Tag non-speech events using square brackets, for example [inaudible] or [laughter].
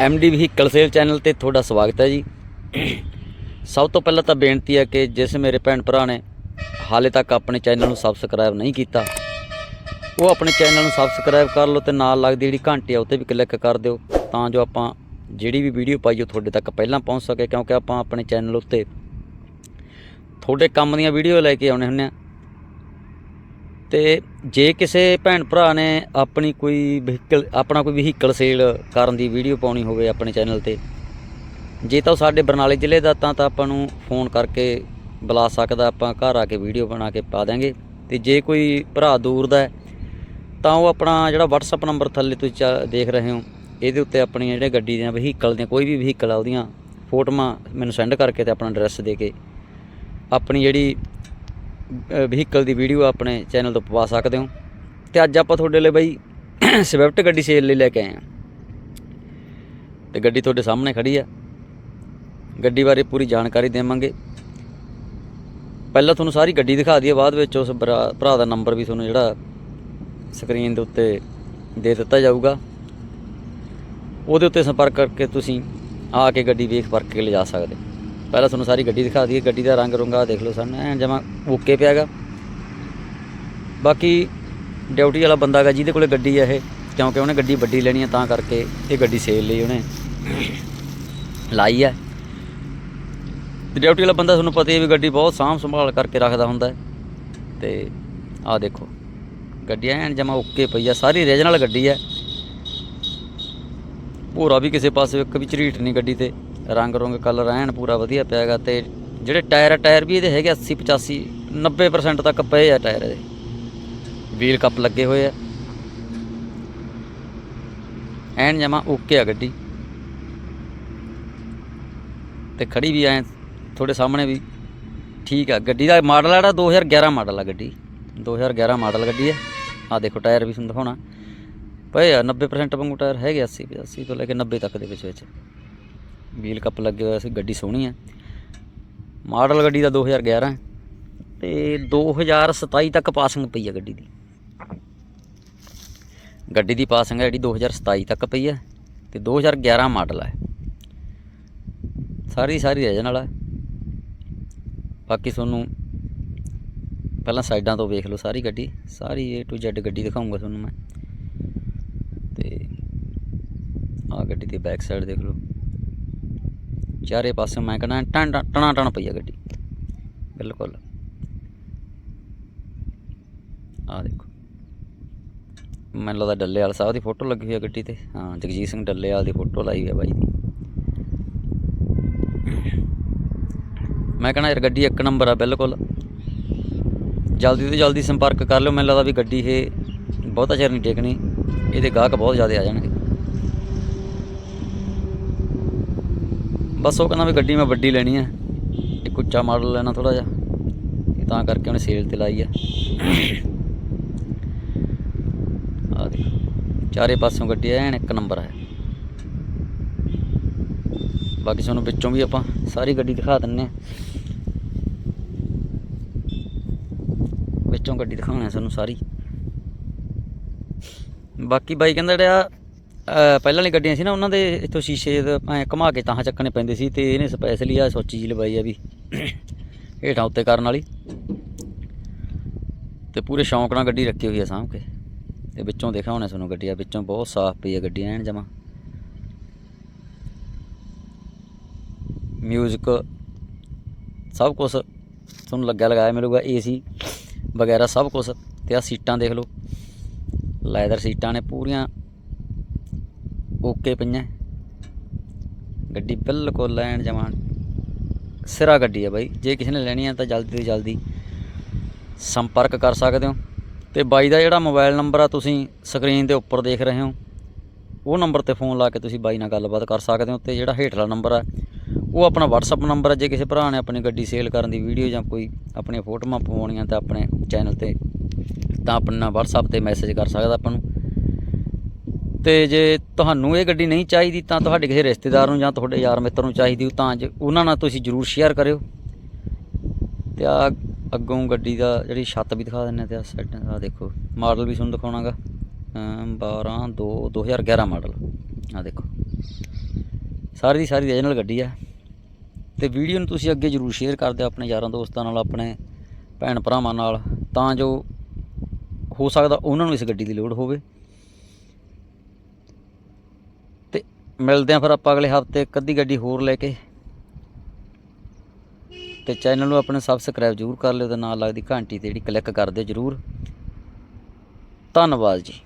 MD vehicle sale channel ਤੇ ਤੁਹਾਡਾ ਸਵਾਗਤ ਹੈ ਜੀ। ਸਭ ਤੋਂ ਪਹਿਲਾਂ ਤਾਂ ਬੇਨਤੀ ਹੈ ਕਿ ਜਿਸ ਮੇਰੇ ਭੈਣ ਭਰਾ ਨੇ ਹਾਲੇ ਤੱਕ ਆਪਣੇ ਚੈਨਲ ਨੂੰ ਸਬਸਕ੍ਰਾਈਬ ਨਹੀਂ ਕੀਤਾ, ਉਹ ਆਪਣੇ ਚੈਨਲ ਨੂੰ ਸਬਸਕ੍ਰਾਈਬ ਕਰ ਲਓ ਤੇ ਨਾਲ ਲੱਗਦੀ ਜਿਹੜੀ ਘੰਟੀ ਆ, ਉੱਤੇ ਵੀ ਕਲਿੱਕ ਕਰ ਦਿਓ ਤਾਂ ਜੋ ਆਪਾਂ ਜਿਹੜੀ ਵੀ ਵੀਡੀਓ ਪਾਈ ਉਹ ਤੁਹਾਡੇ ਤੱਕ ਪਹਿਲਾਂ ਪਹੁੰਚ ਸਕੇ, ਕਿਉਂਕਿ ਆਪਾਂ ਆਪਣੇ ਚੈਨਲ ਉੱਤੇ ਤੁਹਾਡੇ ਕੰਮ ਦੀਆਂ ਵੀਡੀਓ ਲੈ ਕੇ ਆਉਣੇ ਹੁੰਦੇ ਆ। ਤੇ ਜੇ ਕਿਸੇ ਭੈਣ ਭਰਾ ਨੇ ਆਪਣੀ ਕੋਈ ਵਹੀਕਲ ਆਪਣਾ ਕੋਈ ਵਹੀਕਲ ਸੇਲ ਕਰਨ ਦੀ ਵੀਡੀਓ ਪਾਉਣੀ ਹੋਵੇ ਆਪਣੇ ਚੈਨਲ ਤੇ, ਜੇ ਤਾਂ ਉਹ ਸਾਡੇ ਬਰਨਾਲੇ ਜ਼ਿਲ੍ਹੇ ਦਾ ਤਾਂ ਤਾਂ ਆਪਾਂ ਨੂੰ ਫੋਨ ਕਰਕੇ ਬੁਲਾ ਸਕਦਾ, ਆਪਾਂ ਘਰ ਆ ਕੇ ਵੀਡੀਓ ਬਣਾ ਕੇ ਪਾ ਦਾਂਗੇ ਤੇ ਜੇ ਕੋਈ ਭਰਾ ਦੂਰ ਦਾ ਤਾਂ ਉਹ ਆਪਣਾ ਜਿਹੜਾ WhatsApp ਨੰਬਰ ਥੱਲੇ ਤੁਸੀਂ ਚਾ- ਦੇਖ ਰਹੇ ਹੋ, ਇਹਦੇ ਉੱਤੇ ਆਪਣੀ ਜਿਹੜੇ ਗੱਡੀ ਦੀਆਂ ਵਹੀਕਲ ਦੀਆਂ, ਕੋਈ ਵੀ ਵਹੀਕਲ ਆ ਉਹਦੀਆਂ, ਫੋਟੋਆਂ ਮੈਨੂੰ ਸੈਂਡ ਕਰਕੇ ਤੇ ਆਪਣਾ ਐਡਰੈਸ ਦੇ ਕੇ, ਆਪਣੀ ਜਿਹੜੀ ਵਹੀਕਲ ਦੀ ਵੀਡੀਓ ਆਪਣੇ ਚੈਨਲ ਤੋਂ ਪਵਾ ਸਕਦੇ ਹੋ। ਤੇ ਅੱਜ ਆਪਾਂ ਤੁਹਾਡੇ ਲਈ ਬਾਈ ਸਵਿਫਟ [coughs] ਗੱਡੀ ਸੇਲ ਲਈ ਲੈ ਕੇ ਆਏ ਹਾਂ। ਤੇ ਗੱਡੀ ਤੁਹਾਡੇ ਸਾਹਮਣੇ ਖੜੀ ਆ। ਗੱਡੀ ਬਾਰੇ ਪੂਰੀ ਜਾਣਕਾਰੀ ਦੇਵਾਂਗੇ। ਪਹਿਲਾਂ ਤੁਹਾਨੂੰ ਸਾਰੀ ਗੱਡੀ ਦਿਖਾ ਦਈਏ, ਬਾਅਦ ਵਿੱਚ ਉਸ ਭਰਾ ਭਰਾ ਦਾ ਨੰਬਰ ਵੀ ਤੁਹਾਨੂੰ ਜਿਹੜਾ ਸਕਰੀਨ ਦੇ ਉੱਤੇ ਦੇ ਦਿੱਤਾ ਜਾਊਗਾ। ਉਹਦੇ ਉੱਤੇ ਸੰਪਰਕ ਕਰਕੇ ਤੁਸੀਂ ਆ ਕੇ ਗੱਡੀ ਵੇਖ ਪਰਖ ਕੇ ਲਿਜਾ ਸਕਦੇ ਪਹਿਲਾਂ ਤੁਹਾਨੂੰ ਸਾਰੀ ਗੱਡੀ ਦਿਖਾ ਦਈਏ, ਗੱਡੀ ਦਾ ਰੰਗ ਰੁੰਗਾ ਦੇਖ ਲਓ ਸਾਨੂੰ ਐਨ ਜਮਾ ਓਕੇ ਪਿਆਗਾ। ਬਾਕੀ ਡਿਊਟੀ ਵਾਲਾ ਬੰਦਾ ਗਾ ਜਿਹਦੇ ਕੋਲੇ ਗੱਡੀ ਆ ਇਹ, ਕਿਉਂਕਿ ਉਹਨੇ ਗੱਡੀ ਵੱਡੀ ਲੈਣੀ ਹੈ ਤਾਂ ਕਰਕੇ ਇਹ ਗੱਡੀ ਸੇਲ ਲਈ ਉਹਨੇ। ਲਾਈ ਹੈ ਡਿਊਟੀ ਵਾਲਾ ਬੰਦਾ ਤੁਹਾਨੂੰ ਪਤਾ ਹੀ ਵੀ ਗੱਡੀ ਬਹੁਤ ਸਾਂਭ ਸੰਭਾਲ ਕਰਕੇ ਰੱਖਦਾ ਹੁੰਦਾ। ਹੈ ਤੇ ਆਹ ਦੇਖੋ, ਗੱਡੀ ਐਨ ਜਮਾ ਓਕੇ ਪਈ ਆ, ਸਾਰੀ ਰੀਜਨਲ ਗੱਡੀ ਹੈ ਭੂਰਾ ਵੀ ਕਿਸੇ ਪਾਸੇ, ਇੱਕ ਵੀ ਝਰੀਟ ਨਹੀਂ ਗੱਡੀ ਤੇ। ਰੰਗ ਰੁੰਗ ਕਲਰ ਐਨ ਪੂਰਾ ਵਧੀਆ ਪਿਆ ਹੈਗਾ ਤੇ ਜਿਹੜੇ ਟਾਇਰ ਆ, ਟਾਇਰ ਵੀ ਇਹਦੇ ਹੈਗੇ 80 85 90% ਤੱਕ ਪਏ ਆ ਟਾਇਰ ਇਹਦੇ। ਵੀਲ ਕੱਪ ਲੱਗੇ ਹੋਏ ਆ। ਐਨ ਜਮਾ ਓਕੇ ਆ ਗੱਡੀ। ਤੇ ਖੜੀ ਵੀ ਐ, ਤੁਹਾਡੇ ਸਾਹਮਣੇ ਵੀ ਠੀਕ ਆ। ਗੱਡੀ ਦਾ ਮਾਡਲ ਆ ਜਿਹੜਾ 2011 ਮਾਡਲ ਆ ਗੱਡੀ। 2011 ਮਾਡਲ ਗੱਡੀ ਆ। ਆ ਦੇਖੋ ਟਾਇਰ ਵੀ ਤੁਹਾਨੂੰ ਦਿਖਾਉਣਾ। ਪਏ ਆ 90% ਵਾਂਗੂ ਟਾਇਰ ਹੈਗੇ 80 80 ਤੋਂ ਲੈ ਕੇ 90 ਤੱਕ ਦੇ ਵਿੱਚ ਵਿੱਚ। ਵੀਲ ਕੱਪ ਲੱਗੇ ਹੋਏ ਸੀ, ਗੱਡੀ ਸੋਹਣੀ ਹੈ ਮਾਡਲ ਗੱਡੀ ਦਾ 2011 ਹੈ ਤੇ 2027 ਤੱਕ ਪਾਸਿੰਗ ਪਈ ਹੈ ਗੱਡੀ ਦੀ। ਗੱਡੀ ਦੀ ਪਾਸਿੰਗ ਹੈ ਜਿਹੜੀ 2027 ਤੱਕ ਪਈ ਹੈ ਤੇ 2011 ਮਾਡਲ ਹੈ ਸਾਰੀ ਸਾਰੀ ਰਹਿ ਜਾਣ ਵਾਲਾ ਹੈ। ਬਾਕੀ ਤੁਹਾਨੂੰ ਪਹਿਲਾਂ ਸਾਈਡਾਂ ਤੋਂ ਵੇਖ ਲਓ ਸਾਰੀ ਗੱਡੀ। ਸਾਰੀ A to Z ਗੱਡੀ ਦਿਖਾਉਂਗਾ ਤੁਹਾਨੂੰ ਮੈਂ। ਤੇ ਆ ਗੱਡੀ ਦੀ ਬੈਕ ਸਾਈਡ ਦੇਖ ਲਓ। ਚਾਰੇ ਪਾਸੇ ਮੈਂ ਕਹਿੰਦਾ ਟਣ ਟਣਾ, ਟਣ ਪਈ ਆ ਗੱਡੀ। ਬਿਲਕੁਲ। ਆ ਦੇਖੋ। ਮੈਨੂੰ ਲੱਗਦਾ ਡੱਲੇਵਾਲ ਸਾਹਿਬ ਦੀ ਫੋਟੋ ਲੱਗੀ ਹੋਈ ਆ ਗੱਡੀ ਤੇ। ਹਾਂ, ਜਗਜੀਤ ਸਿੰਘ ਡੱਲੇਵਾਲ ਦੀ ਫੋਟੋ ਲਾਈ ਹੋਈ ਆ ਬਾਈ ਦੀ। ਮੈਂ ਕਹਿੰਦਾ ਯਾਰ ਗੱਡੀ ਇੱਕ ਨੰਬਰ ਆ, ਬਿਲਕੁਲ। ਜਲਦੀ ਤੋਂ ਜਲਦੀ ਸੰਪਰਕ ਕਰ ਲਿਓ, ਮੈਨੂੰ ਲੱਗਦਾ ਵੀ ਗੱਡੀ ਇਹ ਬਹੁਤਾ ਚਿਰ ਨਹੀਂ ਟੇਕਣੀ। ਇਹਦੇ ਗਾਹਕ ਬਹੁਤ ਜ਼ਿਆਦਾ ਆ ਜਾਣਗੇ। ਬਸ ਉਹ ਕਹਿੰਦਾ ਵੀ ਗੱਡੀ ਮੈਂ ਵੱਡੀ ਲੈਣੀ ਹੈ। ਇੱਕ ਉੱਚਾ ਮਾਡਲ ਲੈਣਾ ਥੋੜਾ ਜਿਹਾ। ਇਹ ਤਾਂ ਕਰਕੇ ਉਹਨੇ ਸੇਲ ਤੇ ਲਾਈ ਹੈ ਆ ਦੇਖੋ, ਚਾਰੇ ਪਾਸਿਓਂ ਗੱਡੀ ਐਨ ਇੱਕ ਨੰਬਰ ਹੈ ਬਾਕੀ ਤੁਹਾਨੂੰ ਵਿੱਚੋਂ ਵੀ ਆਪਾਂ ਸਾਰੀ ਗੱਡੀ ਦਿਖਾ ਦਿੰਨੇ ਆ। ਵਿੱਚੋਂ ਗੱਡੀ ਦਿਖਾਉਣੀ ਤੁਹਾਨੂੰ ਸਾਰੀ। ਬਾਕੀ ਬਾਈ ਕਹਿੰਦਾ ਜਿਹੜਾ ਪਹਿਲਾਂ ਵਾਲੀ ਗੱਡੀਆਂ ਸੀ ਨਾ ਉਹਨਾਂ ਦੇ ਇੱਥੋਂ ਸ਼ੀਸ਼ੇ ਦੇ ਐ ਘੁਮਾ ਕੇ ਤਾਂ ਚੱਕਣੇ ਪੈਂਦੇ ਸੀ ਤੇ ਇਹਨੇ ਸਪੈਸ਼ਲੀ ਆ ਸੋਚੀ ਜੀ ਲਵਾਈ ਆ ਵੀ ਹੇਠਾਂ ਉੱਤੇ ਕਰਨ ਵਾਲੀ। ਤੇ ਪੂਰੇ ਸ਼ੌਂਕ ਨਾਲ ਗੱਡੀ ਰੱਖੀ ਹੋਈ ਆ ਸਾਂਭ ਕੇ। ਤੇ ਵਿੱਚੋਂ ਦਿਖਾਉਣੇ ਤੁਹਾਨੂੰ ਗੱਡੀ ਆ ਵਿੱਚੋਂ ਬਹੁਤ ਸਾਫ਼ ਪਈ ਆ ਗੱਡੀ, ਐਨ ਜਮਾ। ਮਿਊਜ਼ਿਕ ਸਭ ਕੁਝ ਤੁਹਾਨੂੰ ਲੱਗਿਆ ਲਗਾਇਆ ਮਿਲੂਗਾ ਏਸੀ ਵਗੈਰਾ ਸਭ ਕੁਝ ਤੇ ਆ ਸੀਟਾਂ ਦੇਖ ਲਓ। ਲੈਦਰ ਸੀਟਾਂ ਨੇ ਪੂਰੀਆਂ ਓਕੇ ਪਈਆਂ। ਗੱਡੀ ਬਿਲਕੁਲ ਲੈਣ ਜਮਾਂ ਸਿਰਾ ਗੱਡੀ ਆ ਬਾਈ। ਜੇ ਕਿਸੇ ਨੇ ਲੈਣੀ ਆ ਤਾਂ ਜਲਦੀ ਤੋਂ ਜਲਦੀ ਸੰਪਰਕ ਕਰ ਸਕਦੇ ਹੋ। ਤੇ ਬਾਈ ਦਾ ਜਿਹੜਾ ਮੋਬਾਈਲ ਨੰਬਰ ਆ, ਤੁਸੀਂ ਸਕਰੀਨ ਦੇ ਉੱਪਰ ਦੇਖ ਰਹੇ ਹੋ। ਉਹ ਨੰਬਰ ਤੇ ਫੋਨ ਲਾ ਕੇ ਤੁਸੀਂ ਬਾਈ ਨਾਲ ਗੱਲਬਾਤ ਕਰ ਸਕਦੇ ਹੋ ਤੇ ਜਿਹੜਾ ਹੇਠਲਾ ਨੰਬਰ ਆ, ਉਹ ਆਪਣਾ WhatsApp ਨੰਬਰ ਹੈ ਜੇ ਕਿਸੇ ਭਰਾ ਨੇ ਆਪਣੀ ਗੱਡੀ ਸੇਲ ਕਰਨ ਦੀ ਵੀਡੀਓ ਜਾਂ ਕੋਈ ਆਪਣੀਆਂ ਫੋਟੋਆਂ ਪਵਾਉਣੀਆਂ ਤਾਂ ਆਪਣੇ ਚੈਨਲ ਤੇ ਤਾਂ ਆਪਣਾ WhatsApp ਤੇ ਮੈਸੇਜ ਕਰ ਸਕਦਾ ਆਪਾਂ ਨੂੰ। ਤੇ ਜੇ ਤੁਹਾਨੂੰ ਇਹ ਗੱਡੀ ਨਹੀਂ ਚਾਹੀਦੀ ਤਾਂ ਤੁਹਾਡੇ ਕਿਸੇ ਰਿਸ਼ਤੇਦਾਰ ਨੂੰ ਜਾਂ ਤੁਹਾਡੇ ਯਾਰ ਮਿੱਤਰ ਨੂੰ ਚਾਹੀਦੀ ਤਾਂ ਜ- ਉਹਨਾਂ ਨਾਲ ਤੁਸੀਂ ਜਰੂਰ ਸ਼ੇਅਰ ਕਰਿਓ। ਤੇ ਆ ਅੱਗੋਂ ਗੱਡੀ ਦਾ ਜਿਹੜੀ ਛੱਤ ਵੀ ਦਿਖਾ ਦਿੰਨੇ ਤੇ ਆ ਸਾਈਡ ਆ ਦੇਖੋ ਮਾਡਲ ਵੀ ਤੁਹਾਨੂੰ ਦਿਖਾਉਣਾਗਾ। 12 2 2011 ਮਾਡਲ ਆ ਦੇਖੋ। ਸਾਰੀ ਦੀ ਸਾਰੀ ਰੀਜਨਲ ਗੱਡੀ ਆ। ਤੇ ਵੀਡੀਓ ਨੂੰ ਤੁਸੀਂ ਅੱਗੇ ਜਰੂਰ ਸ਼ੇਅਰ ਕਰ ਦਿਓ ਆਪਣੇ ਯਾਰਾਂ ਦੋਸਤਾਂ ਨਾਲ, ਆਪਣੇ ਭੈਣ ਭਰਾਵਾਂ ਨਾਲ ਤਾਂ ਜੋ ਹੋ ਸਕਦਾ ਉਹਨਾਂ ਨੂੰ ਇਸ ਗੱਡੀ ਦੀ ਲੋੜ ਹੋਵੇ ਤੇ ਮਿਲਦੇ ਆਂ ਫਿਰ ਆਪਾਂ ਅਗਲੇ ਹਫ਼ਤੇ ਇੱਕ ਅੱਧੀ ਗੱਡੀ ਹੋਰ ਲੈ ਕੇ। ਤੇ ਚੈਨਲ ਨੂੰ ਆਪਣੇ ਸਬਸਕ੍ਰਾਈਬ ਜਰੂਰ ਕਰ ਲਿਓ ਤੇ ਨਾਲ ਲੱਗਦੀ ਘੰਟੀ ਤੇ ਜਿਹੜੀ ਕਲਿੱਕ ਕਰ ਦਿਓ ਜਰੂਰ। ਧੰਨਵਾਦ ਜੀ।